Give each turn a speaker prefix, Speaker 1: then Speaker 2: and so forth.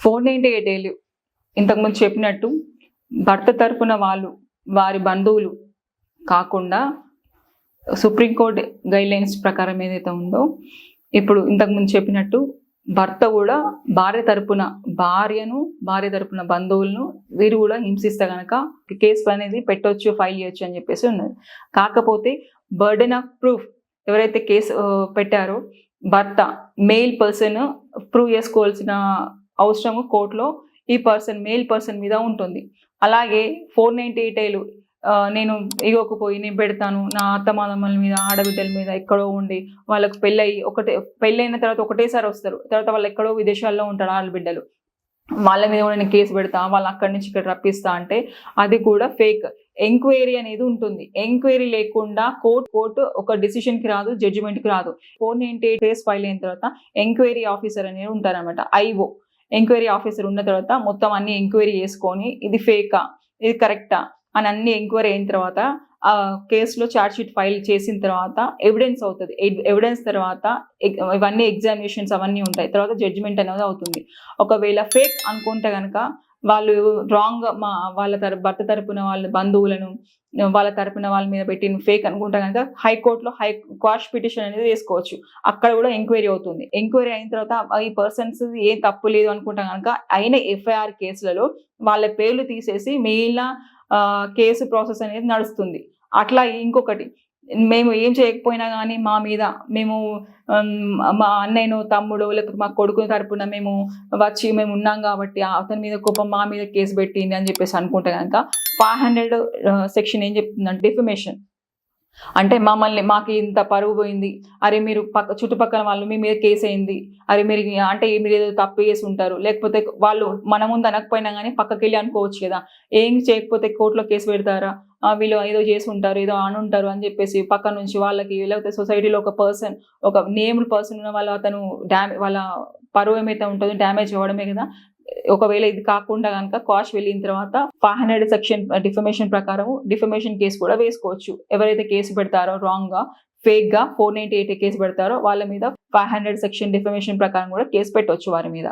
Speaker 1: Four ninety eight ఏళ్ళు ఇంతకుముందు చెప్పినట్టు భర్త తరపున వాళ్ళు వారి బంధువులు కాకుండా సుప్రీంకోర్టు గైడ్లైన్స్ ప్రకారం ఏదైతే ఉందో ఇప్పుడు ఇంతకుముందు చెప్పినట్టు భర్త కూడా భార్య తరపున భార్యను భార్య తరపున బంధువులను వీరు కూడా హింసిస్తే కనుక కేసు అనేది పెట్టొచ్చు ఫైల్ చేయొచ్చు అని చెప్పేసి ఉన్నది కాకపోతే బర్డెన్ ఆఫ్ ప్రూఫ్ ఎవరైతే కేసు పెట్టారో భర్త మెయిల్ పర్సన్ ప్రూవ్ చేసుకోవాల్సిన అవసరము కోర్టులో ఈ పర్సన్ మేల్ పర్సన్ మీద ఉంటుంది. అలాగే ఫోర్ నైంటీ ఎయిట్ ఏళ్ళు నేను ఇగోకు పోయి నేను పెడతాను నా అత్తమాదమ్మల మీద ఆడబిడ్డల మీద ఎక్కడో ఉండి వాళ్ళకు పెళ్ళయి ఒకటే పెళ్ళైన తర్వాత ఒకటేసారి వస్తారు. తర్వాత వాళ్ళు ఎక్కడో విదేశాల్లో ఉంటారు ఆడబిడ్డలు. వాళ్ళ మీద కూడా నేను కేసు పెడతా వాళ్ళు అక్కడి నుంచి ఇక్కడ రప్పిస్తా అంటే అది కూడా ఫేక్. ఎంక్వైరీ అనేది ఉంటుంది. ఎంక్వైరీ లేకుండా కోర్టు కోర్టు ఒక డిసిషన్కి కి రాదు జడ్జిమెంట్కి కి రాదు. Four ninety eight case file అయిన తర్వాత ఎంక్వైరీ ఆఫీసర్ అనేది ఉంటారన్నమాట ఐఓ. ఎంక్వైరీ ఆఫీసర్ ఉన్న తర్వాత మొత్తం అన్ని ఎంక్వైరీ చేసుకొని ఇది ఫేకా ఇది కరెక్టా అని అన్ని ఎంక్వైరీ అయిన తర్వాత ఆ కేసులో ఛార్జ్ షీట్ ఫైల్ చేసిన తర్వాత ఎవిడెన్స్ అవుతుంది. ఎవిడెన్స్ తర్వాత ఇవన్నీ ఎగ్జామినేషన్స్ అవన్నీ ఉంటాయి. తర్వాత జడ్జిమెంట్ అనేది అవుతుంది. ఒకవేళ ఫేక్ అనుకుంటే కనుక వాళ్ళు రాంగ్ మా వాళ్ళ తర భర్త తరపున వాళ్ళ బంధువులను వాళ్ళ తరపున వాళ్ళ మీద పెట్టిన ఫేక్ అనుకుంటా కనుక హైకోర్టులో హై క్వాష్ పిటిషన్ అనేది వేసుకోవచ్చు. అక్కడ కూడా ఎంక్వైరీ అవుతుంది. ఎంక్వైరీ అయిన తర్వాత ఈ పర్సన్స్ ఏం తప్పు లేదు అనుకుంటా కనుక అయిన ఎఫ్ఐఆర్ కేసులలో వాళ్ళ పేర్లు తీసేసి మిగిలిన కేసు ప్రాసెస్ అనేది నడుస్తుంది. అట్లా ఇంకొకటి మేము ఏం చేయకపోయినా కానీ మా మీద మేము మా అన్నయ్యను తమ్ముడు లేకపోతే మా కొడుకు తరపున మేము వచ్చి మేము ఉన్నాం కాబట్టి అతని మీద కోపం మా మీద కేసు పెట్టింది అని చెప్పేసి అనుకుంటే కనుక ఫైవ్ హండ్రెడ్ సెక్షన్ ఏం చెప్తుందంటే డిఫమేషన్. అంటే మమ్మల్ని మాకు ఇంత పరువు పోయింది. అరే మీరు పక్క చుట్టుపక్కల వాళ్ళు మీ మీద కేసు అయింది. అరే మీరు అంటే మీరు ఏదో తప్పు చేసి ఉంటారు. లేకపోతే వాళ్ళు మన ముందు అనకపోయినా కానీ పక్కకి వెళ్ళి అనుకోవచ్చు కదా. ఏం చేయకపోతే కోర్టులో కేసు పెడతారా? వీళ్ళు ఏదో చేసి ఉంటారు ఏదో అని ఉంటారు అని చెప్పేసి పక్క నుంచి వాళ్ళకి లేకపోతే సొసైటీలో ఒక పర్సన్ ఒక నేమ్డ్ పర్సన్ ఉన్న వాళ్ళ అతను డ్యామే వాళ్ళ పరువు ఏమైతే ఉంటుందో డ్యామేజ్ అవ్వడమే కదా. ఒకవేళ ఇది కాకుండా కనుక కాస్ట్ వెళ్ళిన తర్వాత ఫైవ్ హండ్రెడ్ సెక్షన్ డిఫమేషన్ ప్రకారం డిఫమేషన్ కేసు కూడా వేసుకోవచ్చు. ఎవరైతే కేసు పెడతారో రాంగ్గా ఫేక్గా ఫోర్ నైన్టీ ఎయిట్ కేసు పెడతారో వాళ్ళ మీద ఫైవ్ హండ్రెడ్ సెక్షన్ డిఫమేషన్ ప్రకారం కూడా కేసు పెట్టవచ్చు వారి మీద.